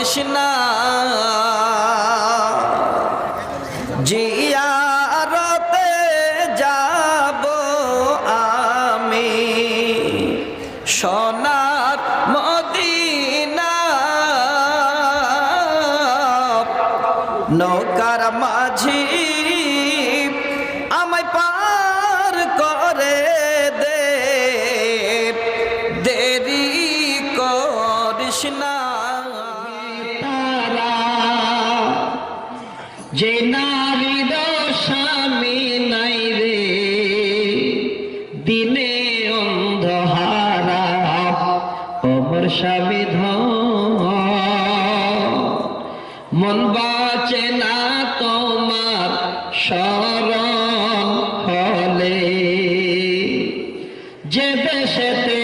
করিস না। জিয়ারতে যাব আমি। সোনার মদিনা। নৌকার মাঝি না। যে নারীর স্বামী নাই রে। দিনে অন্ধহারা, অমর স্বামী মন বাঁচে না তোমার স্মরণ ফলে যে দেশেতে